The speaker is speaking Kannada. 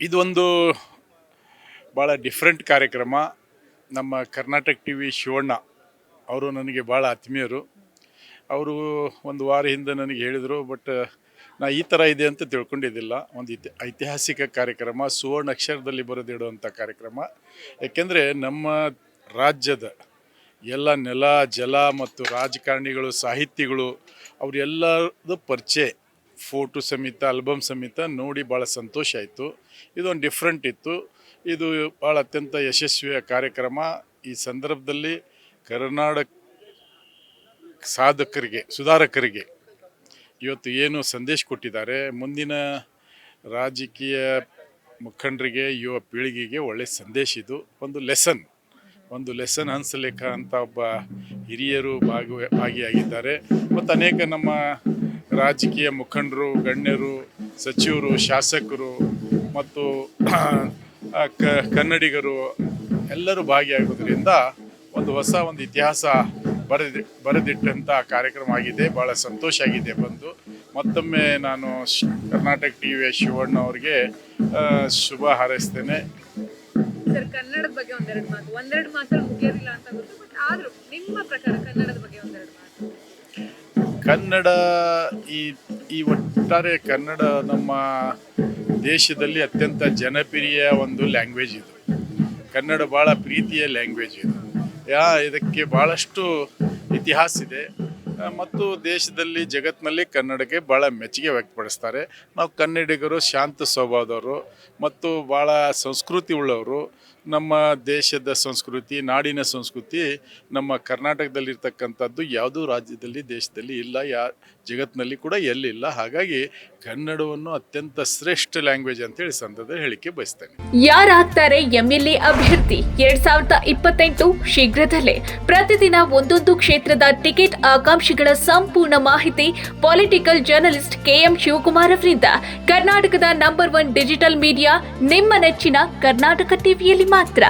ಇದೊಂದು ಭಾಳ ಡಿಫ್ರೆಂಟ್ ಕಾರ್ಯಕ್ರಮ. ನಮ್ಮ ಕರ್ನಾಟಕ ಟಿ ವಿ ಶಿವಣ್ಣ ಅವರು ನನಗೆ ಭಾಳ ಆತ್ಮೀಯರು. ಅವರು ಒಂದು ವಾರ ಹಿಂದೆ ನನಗೆ ಹೇಳಿದರು ಬಟ್ ನಾ ಈ ಥರ ಇದೆ ಅಂತ ತಿಳ್ಕೊಂಡಿದ್ದಿಲ್ಲ. ಒಂದು ಇತಿ ಐತಿಹಾಸಿಕ ಕಾರ್ಯಕ್ರಮ, ಸುವರ್ಣ ಅಕ್ಷರದಲ್ಲಿ ಬರೆದಿಡುವಂಥ ಕಾರ್ಯಕ್ರಮ. ಯಾಕೆಂದರೆ ನಮ್ಮ ರಾಜ್ಯದ ಎಲ್ಲ ನೆಲ, ಜಲ ಮತ್ತು ರಾಜಕಾರಣಿಗಳು, ಸಾಹಿತಿಗಳು ಅವರೆಲ್ಲರದು ಪರಿಚಯ. ಫೋಟೋ ಸಮೇತ ಆಲ್ಬಮ್ ಸಮೇತ ನೋಡಿ ಭಾಳ ಸಂತೋಷ ಆಯಿತು. ಇದೊಂದು ಡಿಫ್ರೆಂಟ್ ಇತ್ತು. ಇದು ಭಾಳ ಅತ್ಯಂತ ಯಶಸ್ವಿಯ ಕಾರ್ಯಕ್ರಮ. ಈ ಸಂದರ್ಭದಲ್ಲಿ ಕರ್ನಾಟಕ ಸಾಧಕರಿಗೆ, ಸುಧಾರಕರಿಗೆ ಇವತ್ತು ಏನು ಸಂದೇಶ ಕೊಟ್ಟಿದ್ದಾರೆ. ಮುಂದಿನ ರಾಜಕೀಯ ಮುಖಂಡರಿಗೆ, ಯುವ ಪೀಳಿಗೆಗೆ ಒಳ್ಳೆಯ ಸಂದೇಶ ಇದು. ಒಂದು ಲೆಸನ್ ಒಂದು ಲೆಸನ್ ಹಂಸಲೇಖ ಅಂತ ಒಬ್ಬ ಹಿರಿಯರು ಭಾಗಿ ಭಾಗಿಯಾಗಿದ್ದಾರೆ. ಮತ್ತು ಅನೇಕ ನಮ್ಮ ರಾಜಕೀಯ ಮುಖಂಡರು, ಗಣ್ಯರು, ಸಚಿವರು, ಶಾಸಕರು ಮತ್ತು ಕನ್ನಡಿಗರು ಎಲ್ಲರೂ ಭಾಗಿಯಾಗೋದ್ರಿಂದ ಒಂದು ಹೊಸ ಒಂದು ಇತಿಹಾಸ ಬರೆದಿ ಬರೆದಿಟ್ಟಂಥ ಕಾರ್ಯಕ್ರಮ ಆಗಿದೆ. ಭಾಳ ಸಂತೋಷ ಆಗಿದೆ ಬಂದು. ಮತ್ತೊಮ್ಮೆ ನಾನು ಕರ್ನಾಟಕ ಟಿ ವಿಯ ಶಿವಣ್ಣ ಅವರಿಗೆ ಶುಭ ಹಾರೈಸ್ತೇನೆ. ಕನ್ನಡದ ಬಗ್ಗೆ ಒಂದೆರಡು ಮಾತು. ಒಂದೆರಡು ಮಾತಲ್ಲಿ ಮುಗಿಯೋದಿಲ್ಲ ಅಂತ ಗೊತ್ತು, ಬಟ್ ಆದರೂ ನಿಮ್ಮ ಪ್ರಕಾರ ಕನ್ನಡದ ಬಗ್ಗೆ ಒಂದೆರಡು ಮಾತು. ಕನ್ನಡ ಈ ಈ ಒಟ್ಟಾರೆ ಕನ್ನಡ ನಮ್ಮ ದೇಶದಲ್ಲಿ ಅತ್ಯಂತ ಜನಪ್ರಿಯ ಒಂದು ಲ್ಯಾಂಗ್ವೇಜ್ ಇದು. ಕನ್ನಡ ಭಾಳ ಪ್ರೀತಿಯ ಲ್ಯಾಂಗ್ವೇಜ್ ಇದು. ಯಾ, ಇದಕ್ಕೆ ಭಾಳಷ್ಟು ಇತಿಹಾಸ ಇದೆ. ಮತ್ತು ದೇಶದಲ್ಲಿ ಜಗತ್ತಿನಲ್ಲಿ ಕನ್ನಡಕ್ಕೆ ಭಾಳ ಮೆಚ್ಚುಗೆ ವ್ಯಕ್ತಪಡಿಸ್ತಾರೆ. ನಾವು ಕನ್ನಡಿಗರು, ಶಾಂತ ಸ್ವಭಾವದವರು ಮತ್ತು ಭಾಳ ಸಂಸ್ಕೃತಿ ಉಳ್ಳವರು. ನಮ್ಮ ದೇಶದ ಸಂಸ್ಕೃತಿ, ನಾಡಿನ ಸಂಸ್ಕೃತಿ ನಮ್ಮ ಕರ್ನಾಟಕದಲ್ಲಿರ್ತಕ್ಕಂಥದ್ದು ಯಾವುದೂ ರಾಜ್ಯದಲ್ಲಿ, ದೇಶದಲ್ಲಿ ಇಲ್ಲ, ಯಾ, ಜಗತ್ತಿನಲ್ಲಿ ಕೂಡ ಎಲ್ಲಿಲ್ಲ. ಹಾಗಾಗಿ ಕನ್ನಡವನ್ನು ಅತ್ಯಂತ ಶ್ರೇಷ್ಠ ಲ್ಯಾಂಗ್ವೇಜ್ ಅಂತ ಹೇಳಿ ಸಂದರ್ಭದಲ್ಲಿ ಹೇಳಿಕೆ ಬಯಸ್ತೇನೆ. ಯಾರಾಗ್ತಾರೆ ಎಂಎಲ್ಎ ಅಭ್ಯರ್ಥಿ? ಎರಡ್ ಸಾವಿರದ ಇಪ್ಪತ್ತೆಂಟು ಶೀಘ್ರದಲ್ಲೇ ಪ್ರತಿದಿನ ಒಂದೊಂದು ಕ್ಷೇತ್ರದ ಟಿಕೆಟ್ ಆಕಾಂಕ್ಷಿಗಳ ಸಂಪೂರ್ಣ ಮಾಹಿತಿ ಪೊಲಿಟಿಕಲ್ ಜರ್ನಲಿಸ್ಟ್ ಕೆಎಂ ಶಿವಕುಮಾರ್ ಅವರಿಂದ. ಕರ್ನಾಟಕದ ನಂಬರ್ ಒನ್ ಡಿಜಿಟಲ್ ಮೀಡಿಯಾ ನಿಮ್ಮ ನೆಚ್ಚಿನ ಕರ್ನಾಟಕ ಟಿವಿಯಲ್ಲಿ ಮಾತ್ರ.